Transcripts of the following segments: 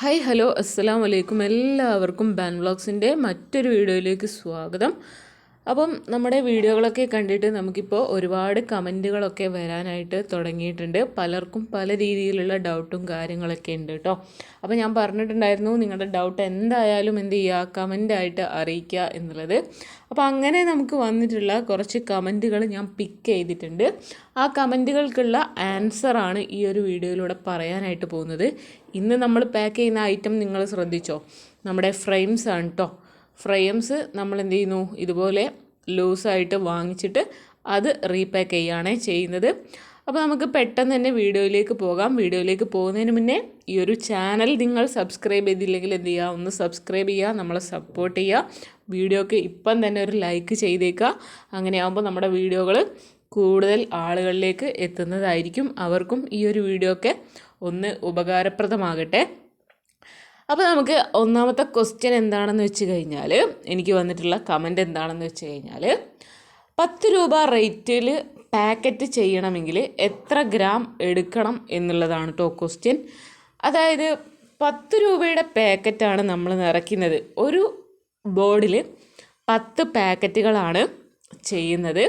Hi hello അസ്സാം വലൈക്കും എല്ലാവർക്കും ബാൻ വ്ളോഗ്സിന്റെ മറ്റൊരു വീഡിയോയിലേക്ക് സ്വാഗതം. അപ്പം നമ്മുടെ വീഡിയോകളൊക്കെ കണ്ടിട്ട് നമുക്കിപ്പോൾ ഒരുപാട് കമന്റുകളൊക്കെ വരാനായിട്ട് തുടങ്ങിയിട്ടുണ്ട്. പലർക്കും പല രീതിയിലുള്ള ഡൗട്ടും കാര്യങ്ങളൊക്കെ ഉണ്ട് കേട്ടോ. അപ്പോൾ ഞാൻ പറഞ്ഞിട്ടുണ്ടായിരുന്നു നിങ്ങളുടെ ഡൗട്ട് എന്തായാലും എന്ത് ചെയ്യുക? കമന്റായിട്ട് അറിയിക്കുക എന്നുള്ളത്. അപ്പോൾ അങ്ങനെ നമുക്ക് വന്നിട്ടുള്ള കുറച്ച് കമന്റുകൾ ഞാൻ പിക്ക് ചെയ്തിട്ടുണ്ട്. ആ കമന്റുകൾക്കുള്ള ആൻസറാണ് ഈ ഒരു വീഡിയോയിലൂടെ പറയാനായിട്ട് പോകുന്നത്. ഇന്ന് നമ്മൾ പാക്ക് ചെയ്യുന്ന ഐറ്റം നിങ്ങൾ ശ്രദ്ധിച്ചോ? നമ്മുടെ ഫ്രെയിംസ് ആണ് കേട്ടോ. ഫ്രെയിംസ് നമ്മൾ എന്ത് ചെയ്യുന്നു ഇതുപോലെ ലൂസായിട്ട് വാങ്ങിച്ചിട്ട് അത് റീപാക്ക് ചെയ്യുകയാണ് ചെയ്യുന്നത്. അപ്പോൾ നമുക്ക് പെട്ടെന്ന് തന്നെ വീഡിയോയിലേക്ക് പോകാം. വീഡിയോയിലേക്ക് പോകുന്നതിന് മുന്നേ ഈ ഒരു ചാനൽ നിങ്ങൾ സബ്സ്ക്രൈബ് ചെയ്തില്ലെങ്കിൽ എന്ത് ചെയ്യുക? ഒന്ന് സബ്സ്ക്രൈബ് ചെയ്യുക നമ്മളെ സപ്പോർട്ട് ചെയ്യുക. വീഡിയോക്ക് ഇപ്പം തന്നെ ഒരു ലൈക്ക് ചെയ്തേക്കുക. അങ്ങനെയാകുമ്പോൾ നമ്മുടെ വീഡിയോകൾ കൂടുതൽ ആളുകളിലേക്ക് എത്തുന്നതായിരിക്കും. അവർക്കും ഈ ഒരു വീഡിയോ ഒക്കെ ഒന്ന് ഉപകാരപ്രദമാകട്ടെ. അപ്പോൾ നമുക്ക് ഒന്നാമത്തെ ക്വസ്റ്റ്യൻ എന്താണെന്ന് വെച്ച് കഴിഞ്ഞാൽ എനിക്ക് വന്നിട്ടുള്ള കമന്റ് എന്താണെന്ന് വെച്ച് കഴിഞ്ഞാൽ പത്ത് രൂപ റേറ്റിൽ പാക്കറ്റ് ചെയ്യണമെങ്കിൽ എത്ര ഗ്രാം എടുക്കണം എന്നുള്ളതാണ് കേട്ടോ ക്വസ്റ്റ്യൻ അതായത് പത്ത് രൂപയുടെ പാക്കറ്റാണ് നമ്മൾ നിറയ്ക്കുന്നത്. ഒരു ബോർഡിൽ പത്ത് പാക്കറ്റുകളാണ് ചെയ്യുന്നത്.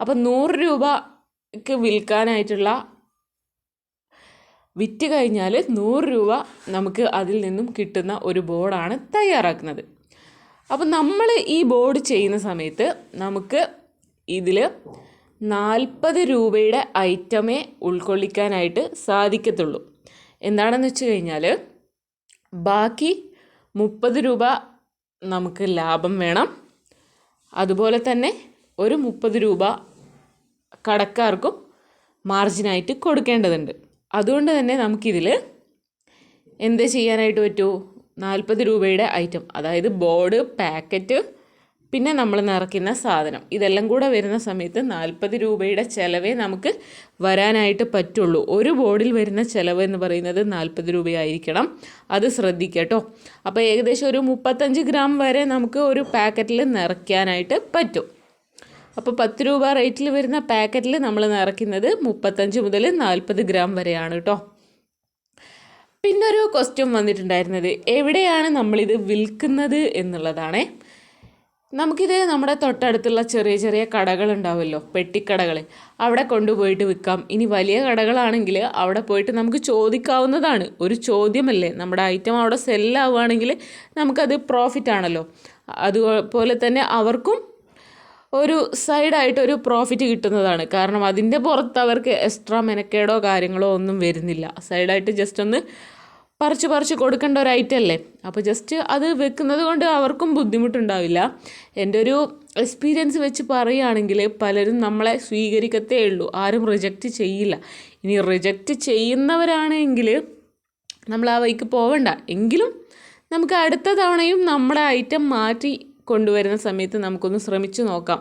അപ്പോൾ നൂറ് രൂപയ്ക്ക് വിൽക്കാനായിട്ടുള്ള വിറ്റ് കഴിഞ്ഞാൽ നൂറ് രൂപ നമുക്ക് അതിൽ നിന്നും കിട്ടുന്ന ഒരു ബോർഡാണ് തയ്യാറാക്കുന്നത്. അപ്പോൾ നമ്മൾ ഈ ബോർഡ് ചെയ്യുന്ന സമയത്ത് നമുക്ക് ഇതിൽ നാൽപ്പത് രൂപയുടെ ഐറ്റമേ ഉൾക്കൊള്ളിക്കാനായിട്ട് സാധിക്കത്തുള്ളൂ. എന്താണെന്ന് വെച്ച് കഴിഞ്ഞാൽ ബാക്കി മുപ്പത് രൂപ നമുക്ക് ലാഭം വേണം. അതുപോലെ തന്നെ ഒരു മുപ്പത് രൂപ കടക്കാർക്കും മാർജിനായിട്ട് കൊടുക്കേണ്ടതുണ്ട്. അതുകൊണ്ട് തന്നെ നമുക്കിതിൽ എന്ത് ചെയ്യാനായിട്ട് പറ്റുമോ നാൽപ്പത് രൂപയുടെ ഐറ്റം അതായത് ബോർഡ് പാക്കറ്റ് പിന്നെ നമ്മൾ നിറയ്ക്കുന്ന സാധനം. ഇതെല്ലാം കൂടെ വരുന്ന സമയത്ത് നാൽപ്പത് രൂപയുടെ ചിലവേ നമുക്ക് വരാനായിട്ട് പറ്റുള്ളൂ. ഒരു ബോർഡിൽ വരുന്ന ചിലവ് എന്ന് പറയുന്നത് നാൽപ്പത് രൂപയായിരിക്കണം. അത് ശ്രദ്ധിക്കട്ടോ അപ്പോൾ ഏകദേശം ഒരു മുപ്പത്തഞ്ച് ഗ്രാം വരെ നമുക്ക് ഒരു പാക്കറ്റിൽ നിറയ്ക്കാനായിട്ട് പറ്റും. അപ്പോൾ പത്ത് രൂപ റേറ്റിൽ വരുന്ന പാക്കറ്റിൽ നമ്മൾ നിറയ്ക്കുന്നത് മുപ്പത്തഞ്ച് മുതൽ നാൽപ്പത് ഗ്രാം വരെയാണ് കേട്ടോ പിന്നൊരു ക്വസ്റ്റ്യൻ വന്നിട്ടുണ്ടായിരുന്നത് എവിടെയാണ് നമ്മളിത് വിൽക്കുന്നത് എന്നുള്ളതാണേ. നമുക്കിത് നമ്മുടെ തൊട്ടടുത്തുള്ള ചെറിയ ചെറിയ കടകൾ ഉണ്ടാവുമല്ലോ പെട്ടിക്കടകൾ അവിടെ കൊണ്ടുപോയിട്ട് വിൽക്കാം. ഇനി വലിയ കടകളാണെങ്കിൽ അവിടെ പോയിട്ട് നമുക്ക് ചോദിക്കാവുന്നതാണ്. ഒരു ചോദ്യമല്ലേ നമ്മുടെ ഐറ്റം അവിടെ സെല്ലാവുകയാണെങ്കിൽ നമുക്കത് പ്രോഫിറ്റ് ആണല്ലോ. അതുപോലെ തന്നെ അവർക്കും ഒരു സൈഡായിട്ട് ഒരു പ്രോഫിറ്റ് കിട്ടുന്നതാണ്. കാരണം അതിന്റെ പുറത്ത് അവർക്ക് എക്സ്ട്രാ മെനക്കേടോ കാര്യങ്ങളോ ഒന്നും വരുന്നില്ല. സൈഡായിട്ട് ജസ്റ്റ് ഒന്ന് പറിച്ച് പറിച്ച് കൊടുക്കേണ്ട ഒരു ഐറ്റം അല്ലേ? അപ്പോൾ ജസ്റ്റ് അത് വെക്കുന്നത് കൊണ്ട് അവർക്കും ബുദ്ധിമുട്ടുണ്ടാവില്ല. എന്റെ ഒരു എക്സ്പീരിയൻസ് വെച്ച് പറയുകയാണെങ്കിൽ പലരും നമ്മളെ സ്വീകരിക്കത്തേ ഉള്ളൂ. ആരും റിജക്റ്റ് ചെയ്യില്ല. ഇനി റിജക്റ്റ് ചെയ്യുന്നവരാണെങ്കിൽ നമ്മൾ ആ വഴിക്ക് പോവണ്ട. എങ്കിലും നമുക്ക് അടുത്ത തവണയും നമ്മുടെ ഐറ്റം മാറ്റി കൊണ്ടുവരുന്ന സമയത്ത് നമുക്കൊന്ന് ശ്രമിച്ചു നോക്കാം.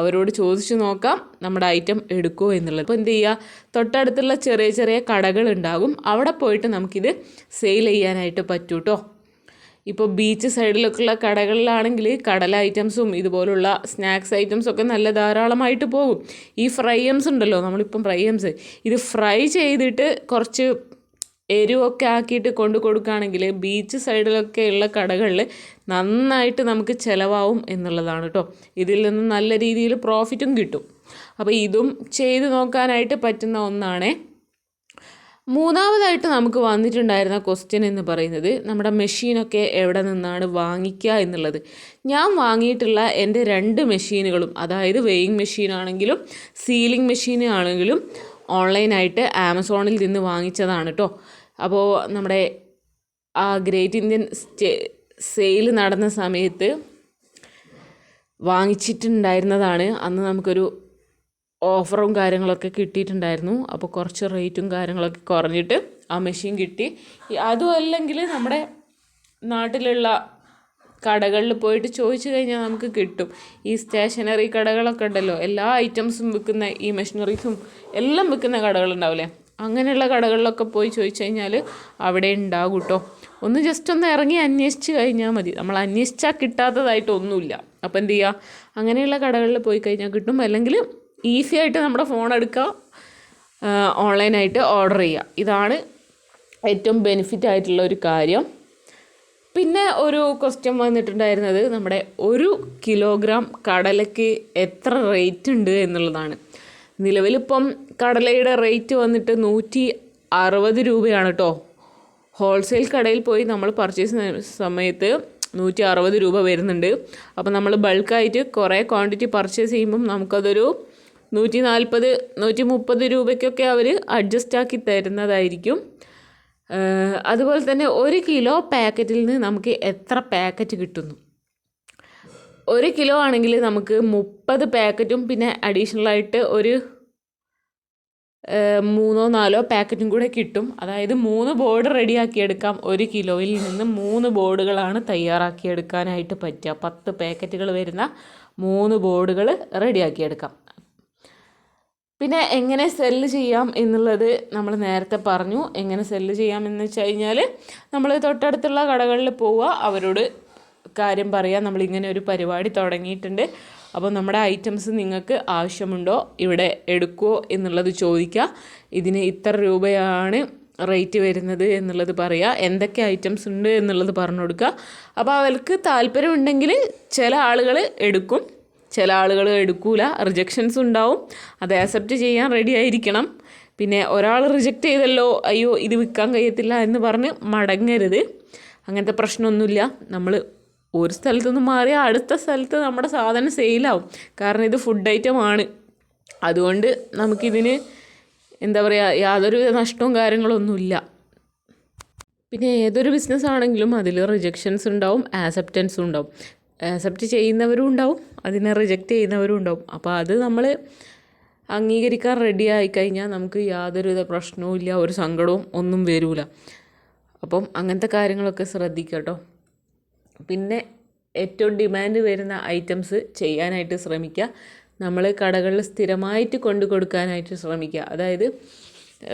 അവരോട് ചോദിച്ചു നോക്കാം നമ്മുടെ ഐറ്റം എടുക്കുമോ എന്നുള്ളത്. അപ്പോൾ എന്ത് ചെയ്യുക തൊട്ടടുത്തുള്ള ചെറിയ ചെറിയ കടകൾ ഉണ്ടാകും. അവിടെ പോയിട്ട് നമുക്കിത് സെയിൽ ചെയ്യാനായിട്ട് പറ്റൂ കേട്ടോ ഇപ്പോൾ ബീച്ച് സൈഡിലൊക്കെ ഉള്ള കടകളിലാണെങ്കിൽ കടല ഐറ്റംസും ഇതുപോലുള്ള സ്നാക്സ് ഐറ്റംസും ഒക്കെ നല്ല ധാരാളമായിട്ട് പോകും. ഈ ഫ്രൈ എംസ് ഉണ്ടല്ലോ നമ്മളിപ്പം ഫ്രൈ എംസ് ഇത് ഫ്രൈ ചെയ്തിട്ട് കുറച്ച് എരിവൊക്കെ ആക്കിയിട്ട് കൊണ്ടു കൊടുക്കുകയാണെങ്കിൽ ബീച്ച് സൈഡിലൊക്കെ ഉള്ള കടകളിൽ നന്നായിട്ട് നമുക്ക് ചിലവാവും എന്നുള്ളതാണ് കേട്ടോ. ഇതിൽ നിന്ന് നല്ല രീതിയിൽ പ്രോഫിറ്റും കിട്ടും. അപ്പോൾ ഇതും ചെയ്ത് നോക്കാനായിട്ട് പറ്റുന്ന ഒന്നാണേ. മൂന്നാമതായിട്ട് നമുക്ക് വന്നിട്ടുണ്ടായിരുന്ന ക്വസ്റ്റ്യൻ എന്ന് പറയുന്നത് നമ്മുടെ മെഷീനൊക്കെ എവിടെ നിന്നാണ് വാങ്ങിക്കുക എന്നുള്ളത്. ഞാൻ വാങ്ങിയിട്ടുള്ള എന്റെ രണ്ട് മെഷീനുകളും അതായത് വെയിങ് മെഷീനാണെങ്കിലും സീലിംഗ് മെഷീനാണെങ്കിലും ഓൺലൈനായിട്ട് ആമസോണിൽ നിന്ന് വാങ്ങിച്ചതാണ് കേട്ടോ. അപ്പോൾ നമ്മുടെ ആ ഗ്രേറ്റ് ഇന്ത്യൻ സെയിൽ നടന്ന സമയത്ത് വാങ്ങിച്ചിട്ടുണ്ടായിരുന്നതാണ്. അന്ന് നമുക്കൊരു ഓഫറും കാര്യങ്ങളൊക്കെ കിട്ടിയിട്ടുണ്ടായിരുന്നു. അപ്പോൾ കുറച്ച് റേറ്റും കാര്യങ്ങളൊക്കെ കുറഞ്ഞിട്ട് ആ മെഷീൻ കിട്ടി. അതും അല്ലെങ്കിൽ നമ്മുടെ നാട്ടിലുള്ള കടകളിൽ പോയിട്ട് ചോദിച്ചു കഴിഞ്ഞാൽ നമുക്ക് കിട്ടും. ഈ സ്റ്റേഷനറി കടകളൊക്കെ ഉണ്ടല്ലോ എല്ലാ ഐറ്റംസും വിൽക്കുന്ന ഈ മെഷീനറീസും എല്ലാം വിൽക്കുന്ന കടകളുണ്ടാവില്ലേ? അങ്ങനെയുള്ള കടകളിലൊക്കെ പോയി ചോദിച്ചു കഴിഞ്ഞാൽ അവിടെ ഉണ്ടാകും കേട്ടോ. ഒന്ന് ജസ്റ്റ് ഒന്ന് ഇറങ്ങി അന്വേഷിച്ച് കഴിഞ്ഞാൽ മതി. നമ്മൾ അന്വേഷിച്ചാൽ കിട്ടാത്തതായിട്ടൊന്നുമില്ല അപ്പോൾ എന്ത് ചെയ്യുക അങ്ങനെയുള്ള കടകളിൽ പോയി കഴിഞ്ഞാൽ കിട്ടും. അല്ലെങ്കിൽ ഈസി ആയിട്ട് നമ്മുടെ ഫോൺ എടുക്കുക ഓൺലൈനായിട്ട് ഓർഡർ ചെയ്യുക ഇതാണ് ഏറ്റവും ബെനിഫിറ്റ് ആയിട്ടുള്ള ഒരു കാര്യം. പിന്നെ ഒരു ക്വസ്റ്റ്യൻ വന്നിട്ടുണ്ടായിരുന്നത് നമ്മുടെ ഒരു കിലോഗ്രാം കടലയ്ക്ക് എത്ര റേറ്റ് ഉണ്ട് എന്നുള്ളതാണ്. നിലവിലിപ്പം കടലയുടെ റേറ്റ് വന്നിട്ട് നൂറ്റി അറുപത് രൂപയാണ് കേട്ടോ ഹോൾസെയിൽ കടയിൽ പോയി നമ്മൾ പർച്ചേസ് സമയത്ത് നൂറ്റി അറുപത് രൂപ വരുന്നുണ്ട്. അപ്പോൾ നമ്മൾ ബൾക്കായിട്ട് കുറേ ക്വാണ്ടിറ്റി പർച്ചേസ് ചെയ്യുമ്പം നമുക്കതൊരു നൂറ്റി നാൽപ്പത് നൂറ്റി മുപ്പത് രൂപയ്ക്കൊക്കെ അവർ അഡ്ജസ്റ്റ് ആക്കി തരുന്നതായിരിക്കും. അതുപോലെ തന്നെ ഒരു കിലോ പാക്കറ്റിൽ നിന്ന് നമുക്ക് എത്ര പാക്കറ്റ് കിട്ടുന്നു? ഒരു കിലോ ആണെങ്കിൽ നമുക്ക് മുപ്പത് പാക്കറ്റും പിന്നെ അഡീഷണലായിട്ട് ഒരു മൂന്നോ നാലോ പാക്കറ്റും കൂടെ കിട്ടും. അതായത് മൂന്ന് ബോർഡ് റെഡിയാക്കിയെടുക്കാം. ഒരു കിലോയിൽ നിന്ന് മൂന്ന് ബോർഡുകളാണ് തയ്യാറാക്കിയെടുക്കാനായിട്ട് പറ്റുക. പത്ത് പാക്കറ്റുകൾ വരുന്ന മൂന്ന് ബോർഡുകൾ റെഡിയാക്കിയെടുക്കാം. പിന്നെ എങ്ങനെ സെല്ല് ചെയ്യാം എന്നുള്ളത് നമ്മൾ നേരത്തെ പറഞ്ഞു. എങ്ങനെ സെല്ല് ചെയ്യാം എന്ന് വെച്ച് കഴിഞ്ഞാൽ നമ്മൾ തൊട്ടടുത്തുള്ള കടകളിൽ പോവുക. അവരോട് കാര്യം പറയാം. നമ്മളിങ്ങനെ ഒരു പരിപാടി തുടങ്ങിയിട്ടുണ്ട്. അപ്പോൾ നമ്മുടെ ഐറ്റംസ് നിങ്ങൾക്ക് ആവശ്യമുണ്ടോ ഇവിടെ എടുക്കുമോ എന്നുള്ളത് ചോദിക്കുക. ഇതിന് ഇത്ര രൂപയാണ് റേറ്റ് വരുന്നത് എന്നുള്ളത് പറയുക. എന്തൊക്കെ ഐറ്റംസ് ഉണ്ട് എന്നുള്ളത് പറഞ്ഞു കൊടുക്കുക. അപ്പോൾ അവർക്ക് താല്പര്യമുണ്ടെങ്കിൽ ചില ആളുകൾ എടുക്കും. ചില ആളുകൾ എടുക്കൂല. റിജക്ഷൻസ് ഉണ്ടാവും. അത് ആക്സെപ്റ്റ് ചെയ്യാൻ റെഡി ആയിരിക്കണം. പിന്നെ ഒരാൾ റിജക്റ്റ് ചെയ്തല്ലോ അയ്യോ ഇത് വിൽക്കാൻ കഴിയത്തില്ല എന്ന് പറഞ്ഞ് മടങ്ങരുത്. അങ്ങനത്തെ പ്രശ്നമൊന്നുമില്ല. നമ്മൾ ഒരു സ്ഥലത്തു നിന്ന് മാറി അടുത്ത സ്ഥലത്ത് നമ്മുടെ സാധനം സെയിലാവും. കാരണം ഇത് ഫുഡ് ഐറ്റം ആണ്. അതുകൊണ്ട് നമുക്കിതിന് എന്താ പറയുക യാതൊരു നഷ്ടവും കാര്യങ്ങളൊന്നുമില്ല. പിന്നെ ഏതൊരു ബിസിനസ് ആണെങ്കിലും അതിൽ റിജക്ഷൻസ് ഉണ്ടാവും ആക്സെപ്റ്റൻസും ഉണ്ടാവും. ആക്സെപ്റ്റ് ചെയ്യുന്നവരും ഉണ്ടാവും അതിനെ റിജക്റ്റ് ചെയ്യുന്നവരും ഉണ്ടാവും. അപ്പോൾ അത് നമ്മൾ അംഗീകരിക്കാൻ റെഡി ആയിക്കഴിഞ്ഞാൽ നമുക്ക് യാതൊരുവിധ പ്രശ്നവും ഇല്ല ഒരു സങ്കടവും ഒന്നും വരില്ല അപ്പം അങ്ങനത്തെ കാര്യങ്ങളൊക്കെ ശ്രദ്ധിക്കട്ടോ കേട്ടോ. പിന്നെ ഏറ്റവും ഡിമാൻഡ് വരുന്ന ഐറ്റംസ് ചെയ്യാനായിട്ട് ശ്രമിക്കുക. നമ്മൾ കടകളിൽ സ്ഥിരമായിട്ട് കൊണ്ടു കൊടുക്കാനായിട്ട് ശ്രമിക്കുക. അതായത്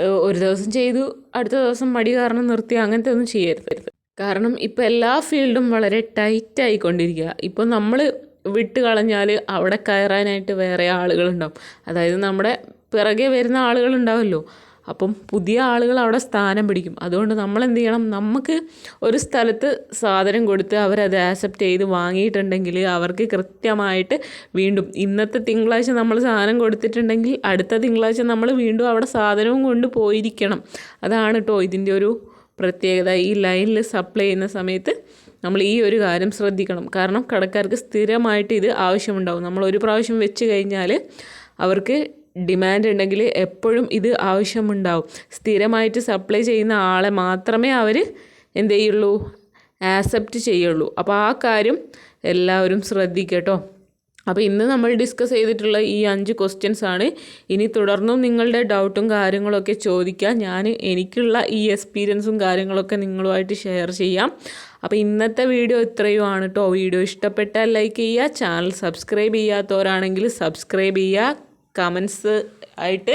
ഒരു ദിവസം ചെയ്തു അടുത്ത ദിവസം മടി കാരണം നിർത്തി അങ്ങനത്തെ ഒന്നും ചെയ്യരുത്. കാരണം ഇപ്പോൾ എല്ലാ ഫീൽഡും വളരെ ടൈറ്റ് ആയിക്കൊണ്ടിരിക്കുക. ഇപ്പോൾ നമ്മൾ വിട്ട് കളഞ്ഞാൽ അവിടെ കയറാനായിട്ട് വേറെ ആളുകളുണ്ടാവും. അതായത് നമ്മുടെ പിറകെ വരുന്ന ആളുകളുണ്ടാവുമല്ലോ അപ്പം പുതിയ ആളുകൾ അവിടെ സ്ഥാനം പിടിക്കും. അതുകൊണ്ട് നമ്മൾ എന്ത് ചെയ്യണം? നമുക്ക് ഒരു സ്ഥലത്ത് സാധനം കൊടുത്ത് അവരത് ആക്സെപ്റ്റ് ചെയ്ത് വാങ്ങിയിട്ടുണ്ടെങ്കിൽ അവർക്ക് കൃത്യമായിട്ട് വീണ്ടും ഇന്നത്തെ തിങ്കളാഴ്ച നമ്മൾ സാധനം കൊടുത്തിട്ടുണ്ടെങ്കിൽ അടുത്ത തിങ്കളാഴ്ച നമ്മൾ വീണ്ടും അവിടെ സാധനവും കൊണ്ട് പോയിരിക്കണം. അതാണ് കേട്ടോ ഇതിന്റെ ഒരു പ്രത്യേകത. ഈ ലൈനിൽ സപ്ലൈ ചെയ്യുന്ന സമയത്ത് നമ്മൾ ഈ ഒരു കാര്യം ശ്രദ്ധിക്കണം. കാരണം കടക്കാർക്ക് സ്ഥിരമായിട്ട് ഇത് ആവശ്യമുണ്ടാവും. നമ്മൾ ഒരു പ്രാവശ്യം വെച്ച് കഴിഞ്ഞാൽ അവർക്ക് ഡിമാൻഡ് ഉണ്ടെങ്കിൽ എപ്പോഴും ഇത് ആവശ്യമുണ്ടാവും. സ്ഥിരമായിട്ട് സപ്ലൈ ചെയ്യുന്ന ആളെ മാത്രമേ അവർ എന്ത് ചെയ്യുള്ളൂ? ആക്സെപ്റ്റ് ചെയ്യുള്ളൂ. അപ്പോൾ ആ കാര്യം എല്ലാവരും ശ്രദ്ധിക്കട്ടോ അപ്പോൾ ഇന്ന് നമ്മൾ ഡിസ്കസ് ചെയ്തിട്ടുള്ള ഈ അഞ്ച് ക്വസ്റ്റ്യൻസ് ആണ്. ഇനി തുടർന്നും നിങ്ങളുടെ ഡൗട്ടും കാര്യങ്ങളൊക്കെ ചോദിക്കാം. ഞാൻ എനിക്കുള്ള ഈ എക്സ്പീരിയൻസും കാര്യങ്ങളൊക്കെ നിങ്ങളുമായിട്ട് ഷെയർ ചെയ്യാം. അപ്പോൾ ഇന്നത്തെ വീഡിയോ ഇത്രയും ആണ് കേട്ടോ. വീഡിയോ ഇഷ്ടപ്പെട്ടാൽ ലൈക്ക് ചെയ്യുക. ചാനൽ സബ്സ്ക്രൈബ് ചെയ്യാത്തവരാണെങ്കിൽ സബ്സ്ക്രൈബ് ചെയ്യുക. കമൻസ് ആയിട്ട്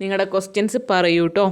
നിങ്ങളുടെ ക്വസ്റ്റ്യൻസ് പറയൂ കേട്ടോ